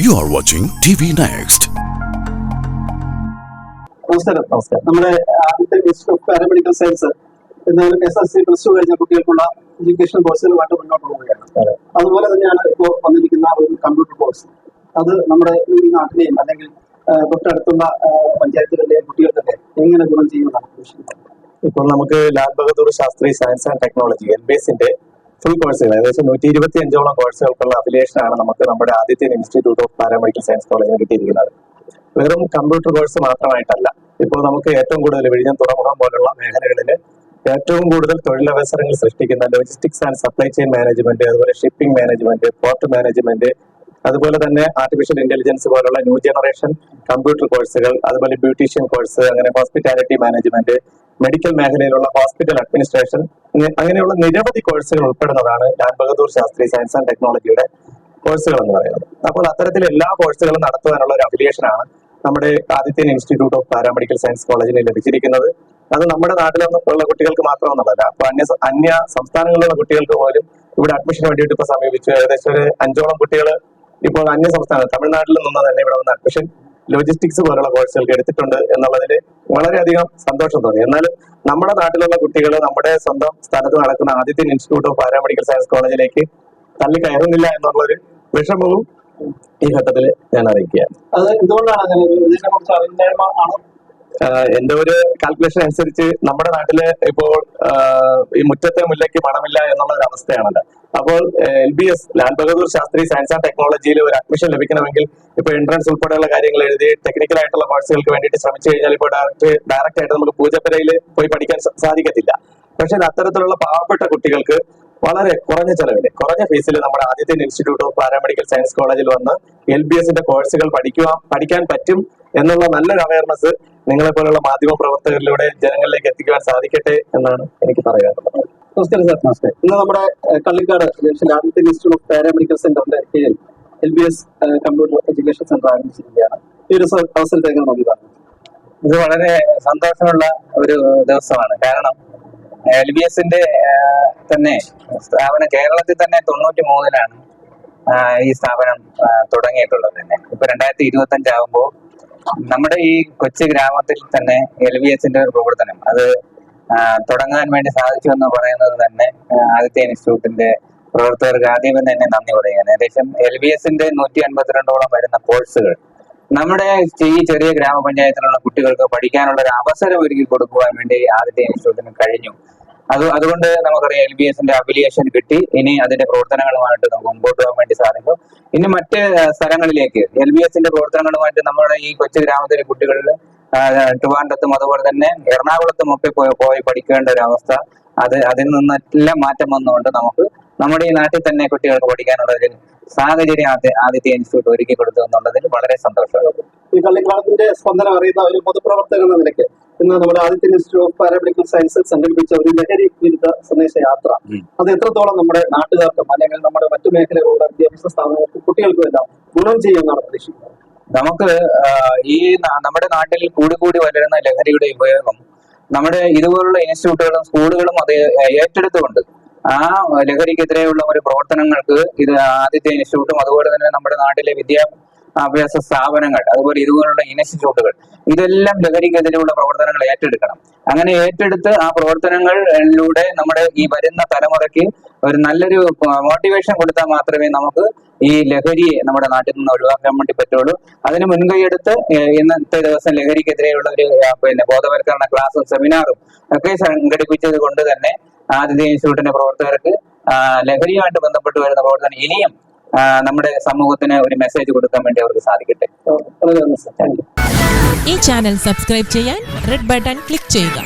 You are watching TV Next. നമസ്കാരം നമസ്കാരം നമ്മുടെ ആദ്യത്തെ ഇൻസ്റ്റിറ്റ്യൂട്ട് ഓഫ് പാരാമെഡിക്കൽ സയൻസ് എന്നാലും S S C plus two കഴിഞ്ഞ കുട്ടികൾക്കുള്ള എഡ്യൂക്കേഷൻ കോഴ്സുകളുമായിട്ട് മുന്നോട്ട് പോവുകയാണ് അതെ. അതുപോലെ തന്നെയാണ് ഇപ്പോൾ വന്നിരിക്കുന്ന ഒരു കമ്പ്യൂട്ടർ കോഴ്സ് അത് നമ്മുടെ ഈ നാട്ടിലെയും അല്ലെങ്കിൽ തൊട്ടടുത്തുള്ള പഞ്ചായത്തുകളിലെയും കുട്ടികൾക്കൊക്കെ എങ്ങനെ ഗുണം ചെയ്യുമെന്നാണ് ഉദ്ദേശിക്കുന്നത് ഇപ്പോൾ നമുക്ക് Lal Bahadur Shastri science and technology L B എസിന്റെ ഫുൾ കോഴ്സുകൾ ഏകദേശം നൂറ്റി ഇരുപത്തി അഞ്ചോളം കോഴ്സുകൾക്കുള്ള അഫിലിയേഷൻ ആണ് നമുക്ക് നമ്മുടെ ആദ്യത്തെ ഇൻസ്റ്റിറ്റ്യൂട്ട് ഓഫ് പാരാമെഡിക്കൽ സയൻസ് കോളേജിന് കിട്ടിയിരിക്കുന്നത്. വെറും കമ്പ്യൂട്ടർ കോഴ്സ് മാത്രമായിട്ടല്ല ഇപ്പോൾ നമുക്ക് ഏറ്റവും കൂടുതൽ വിഴിഞ്ഞം തുറമുഖം പോലുള്ള മേഖലകളിൽ ഏറ്റവും കൂടുതൽ തൊഴിലവസരങ്ങൾ സൃഷ്ടിക്കുന്ന logistics and supply chain management അതുപോലെ ഷിപ്പിംഗ് മാനേജ്മെന്റ് പോർട്ട് മാനേജ്മെന്റ് അതുപോലെ തന്നെ ആർട്ടിഫിഷ്യൽ ഇന്റലിജൻസ് പോലുള്ള ന്യൂ ജനറേഷൻ കമ്പ്യൂട്ടർ കോഴ്സുകൾ അതുപോലെ ബ്യൂട്ടീഷ്യൻ കോഴ്സ് അങ്ങനെ ഹോസ്പിറ്റാലിറ്റി മാനേജ്മെന്റ് മെഡിക്കൽ മേഖലയിലുള്ള ഹോസ്പിറ്റൽ അഡ്മിനിസ്ട്രേഷൻ അങ്ങനെയുള്ള നിരവധി കോഴ്സുകൾ ഉൾപ്പെടുന്നതാണ് ലാൽ ബഹദൂർ ശാസ്ത്രി സയൻസ് ആൻഡ് ടെക്നോളജിയുടെ കോഴ്സുകൾ എന്ന് പറയുന്നത്. അപ്പോൾ അത്തരത്തിൽ എല്ലാ കോഴ്സുകളും നടത്തുവാനുള്ള ഒരു അഫിലിയേഷൻ ആണ് നമ്മുടെ Adithyan institute of paramedical science കോളേജിന് ലഭിച്ചിരിക്കുന്നത്. അത് നമ്മുടെ നാട്ടിൽ ഉള്ള കുട്ടികൾക്ക് മാത്രമെന്നുള്ളതല്ല അപ്പൊ അന്യ അന്യ സംസ്ഥാനങ്ങളിലുള്ള കുട്ടികൾക്ക് പോലും ഇവിടെ അഡ്മിഷൻ വേണ്ടിയിട്ട് ഇപ്പൊ സമീപിച്ചു ഏകദേശം ഒരു അഞ്ചോളം കുട്ടികൾ ഇപ്പോൾ അന്യ സംസ്ഥാനം തമിഴ്നാട്ടിൽ നിന്ന് തന്നെ ഇവിടെ വന്ന് അഡ്മിഷൻ ലോജിസ്റ്റിക്സ് പോലുള്ള കോഴ്സുകൾക്ക് എടുത്തിട്ടുണ്ട് എന്നുള്ളതിൽ വളരെയധികം സന്തോഷം തോന്നി. എന്നാൽ നമ്മുടെ നാട്ടിലുള്ള കുട്ടികൾ നമ്മുടെ സ്വന്തം സ്ഥലത്ത് നടക്കുന്ന ആദ്യത്തെ ഇൻസ്റ്റിറ്റ്യൂട്ട് ഓഫ് പാരാമെഡിക്കൽ സയൻസ് കോളേജിലേക്ക് തള്ളി കയറുന്നില്ല എന്നുള്ളൊരു വിഷമവും ഈ ഘട്ടത്തിൽ ഞാൻ അറിയിക്കുകയാണ്. എന്റെ ഒരു കാൽക്കുലേഷൻ അനുസരിച്ച് നമ്മുടെ നാട്ടിൽ ഇപ്പോൾ ഈ മുറ്റത്തെ മുല്ലയ്ക്ക് പണമില്ല എന്നുള്ള ഒരു അവസ്ഥയാണല്ലോ അപ്പോൾ L B S Lal Bahadur Shastri science and ടെക്നോളജിയിൽ ഒരു അഡ്മിഷൻ ലഭിക്കണമെങ്കിൽ ഇപ്പൊ എൻട്രൻസ് ഉൾപ്പെടെയുള്ള കാര്യങ്ങൾ എഴുതി ടെക്നിക്കൽ ആയിട്ടുള്ള കോഴ്സുകൾക്ക് വേണ്ടിയിട്ട് ശ്രമിച്ചു കഴിഞ്ഞാൽ ഇപ്പോൾ ഡയറക്റ്റ് ഡയറക്റ്റ് ആയിട്ട് നമുക്ക് പൂജപ്പുരയിൽ പോയി പഠിക്കാൻ സാധിക്കത്തില്ല. പക്ഷെ അത്തരത്തിലുള്ള പാവപ്പെട്ട കുട്ടികൾക്ക് വളരെ കുറഞ്ഞ ചെലവിൽ കുറഞ്ഞ ഫീസിൽ നമ്മുടെ ആദ്യത്തെ ഇൻസ്റ്റിറ്റ്യൂട്ട് ഓഫ് പാരാമെഡിക്കൽ സയൻസ് കോളേജിൽ വന്ന് എൽ ബി എസിന്റെ കോഴ്സുകൾ പഠിക്കുവാൻ പഠിക്കാൻ പറ്റും എന്നുള്ള നല്ലൊരു അവയർനെസ് നിങ്ങളെ പോലുള്ള മാധ്യമ പ്രവർത്തകരിലൂടെ ജനങ്ങളിലേക്ക് എത്തിക്കുവാൻ സാധിക്കട്ടെ എന്നാണ് എനിക്ക് പറയാനുള്ളത്. നമസ്കാരം സാർ നമസ്കാരം ഇന്ന് നമ്മുടെ കള്ളിക്കാട് ജംഗ്ഷനിൽ ആദ്യത്തെ ഇൻസ്റ്റിറ്റ്യൂട്ട് ഓഫ് പാരാമെഡിക്കൽ സെന്ററിന്റെ കീഴിൽ L B S computer education centre ആരംഭിച്ചിരിക്കുകയാണ്. ഈ ഒരു അവസരത്തേക്ക് നമുക്ക് കാണാം ഇത് വളരെ സന്തോഷമുള്ള ഒരു ദിവസമാണ്. കാരണം എൽ ബി എസിന്റെ തന്നെ സ്ഥാപനം കേരളത്തിൽ തന്നെ തൊണ്ണൂറ്റി മൂന്നിലാണ് ഈ സ്ഥാപനം തുടങ്ങിയിട്ടുള്ളത് തന്നെ. ഇപ്പൊ രണ്ടായിരത്തി ഇരുപത്തി അഞ്ചാകുമ്പോൾ നമ്മുടെ ഈ കൊച്ചു ഗ്രാമത്തിൽ തന്നെ എൽ ബി എസിന്റെ ഒരു പ്രവർത്തനം അത് തുടങ്ങാൻ വേണ്ടി സാധിച്ചു എന്ന് പറയുന്നത് തന്നെ ആദിത്യ ഇൻസ്റ്റിറ്റ്യൂട്ടിന്റെ പ്രവർത്തകർക്ക് ആദ്യമേ തന്നെ നന്ദി പറയുകയാണ്. ഏകദേശം എൽ ബി എസിന്റെ നൂറ്റി അൻപത്തിരണ്ടോളം വരുന്ന കോഴ്സുകൾ നമ്മുടെ ഈ ചെറിയ ഗ്രാമപഞ്ചായത്തിലുള്ള കുട്ടികൾക്ക് പഠിക്കാനുള്ള ഒരു അവസരം ഒരുക്കി കൊടുക്കുവാൻ വേണ്ടി ആദ്യത്തെ ഇൻസ്റ്റിറ്റ്യൂട്ടിന് കഴിഞ്ഞു. അത് അതുകൊണ്ട് നമുക്കറിയാം എൽ ബി എസിന്റെ അഫിലിയേഷൻ കിട്ടി. ഇനി അതിന്റെ പ്രവർത്തനങ്ങളുമായിട്ട് നമുക്ക് മുമ്പോട്ട് പോകാൻ വേണ്ടി സാധിക്കും. ഇനി മറ്റ് സ്ഥലങ്ങളിലേക്ക് എൽ ബി എസിന്റെ പ്രവർത്തനങ്ങളുമായിട്ട് നമ്മുടെ ഈ കൊച്ചു ഗ്രാമത്തിലെ കുട്ടികളിൽ ട്രിവാൻഡത്തും അതുപോലെ തന്നെ എറണാകുളത്തും ഒക്കെ പോയി പോയി പഠിക്കേണ്ട ഒരു അവസ്ഥ. അത് അതിൽ നിന്നെല്ലാം മാറ്റം വന്നുകൊണ്ട് നമുക്ക് നമ്മുടെ ഈ നാട്ടിൽ തന്നെ കുട്ടികൾക്ക് പഠിക്കാനുള്ള ഒരു സാഹചര്യം ആദ്യ ആദ്യത്തെ ഇൻസ്റ്റിറ്റ്യൂട്ട് ഒരുക്കി കൊടുത്തു എന്നുള്ളതിൽ വളരെ സന്തോഷമാണ് ഈ കള്ളിക്കാലത്തിന്റെ സ്പന്ദനം അറിയുന്ന ഒരു പൊതുപ്രവർത്തകൻ എന്ന നിലയ്ക്ക് ഇന്ന് നമ്മുടെ ആദ്യത്തെ ഇൻസ്റ്റിറ്റ്യൂട്ട് ഓഫ് പാരാമെഡിക്കൽ സയൻസ് സംഘടിപ്പിച്ച ഒരു ലഹരി വിരുദ്ധ സന്ദേശ യാത്ര. ഉം. അത് എത്രത്തോളം നമ്മുടെ നാട്ടുകാർക്കും അല്ലെങ്കിൽ നമ്മുടെ മറ്റു മേഖലകളുടെ വിദ്യാഭ്യാസ സ്ഥാപനങ്ങൾക്കും കുട്ടികൾക്കും എല്ലാം ഗുണം ചെയ്യുമെന്നാണ് പ്രതീക്ഷിക്കുന്നത്. നമുക്ക് ഈ നമ്മുടെ നാട്ടിൽ കൂടി കൂടി വരുന്ന ലഹരിയുടെ ഉപയോഗം നമ്മുടെ ഇതുപോലുള്ള ഇൻസ്റ്റിറ്റ്യൂട്ടുകളും സ്കൂളുകളും അത് ഏറ്റെടുത്തുകൊണ്ട് ആ ലഹരിക്കെതിരെയുള്ള ഒരു പ്രവർത്തനങ്ങൾക്ക് ഇത് ആദ്യത്തെ ഇൻസ്റ്റിറ്റ്യൂട്ടും അതുപോലെ തന്നെ നമ്മുടെ നാട്ടിലെ വിദ്യാഭ്യാസ സ്ഥാപനങ്ങൾ അതുപോലെ ഇതുപോലുള്ള ഇൻസ്റ്റിറ്റ്യൂട്ടുകൾ ഇതെല്ലാം ലഹരിക്കെതിരെയുള്ള പ്രവർത്തനങ്ങൾ ഏറ്റെടുക്കണം. അങ്ങനെ ഏറ്റെടുത്ത് ആ പ്രവർത്തനങ്ങളിലൂടെ നമ്മുടെ ഈ വരുന്ന തലമുറയ്ക്ക് ഒരു നല്ലൊരു മോട്ടിവേഷൻ കൊടുത്താൽ മാത്രമേ നമുക്ക് ഈ ലഹരിയെ നമ്മുടെ നാട്ടിൽ നിന്ന് ഒഴിവാക്കാൻ വേണ്ടി പറ്റുള്ളൂ. അതിന് മുൻകൈയെടുത്ത് ഇന്നത്തെ ദിവസം ലഹരിക്കെതിരെയുള്ള ഒരു പിന്നെ ബോധവൽക്കരണ ക്ലാസും സെമിനാറും ഒക്കെ സംഘടിപ്പിച്ചത് കൊണ്ട് തന്നെ ആദ്യത്തെ ഇൻസ്റ്റിറ്റ്യൂട്ടിന്റെ പ്രവർത്തകർക്ക് ലഹരിയുമായിട്ട് ബന്ധപ്പെട്ട് വരുന്ന പ്രവർത്തനം ഇനിയും നമ്മുടെ സമൂഹത്തിന് ഒരു മെസ്സേജ് കൊടുക്കാൻ വേണ്ടി അവർക്ക് സാധിക്കട്ടെ. ഈ ചാനൽ സബ്സ്ക്രൈബ് ചെയ്യാൻ റെഡ് ബട്ടൺ ക്ലിക്ക് ചെയ്യുക.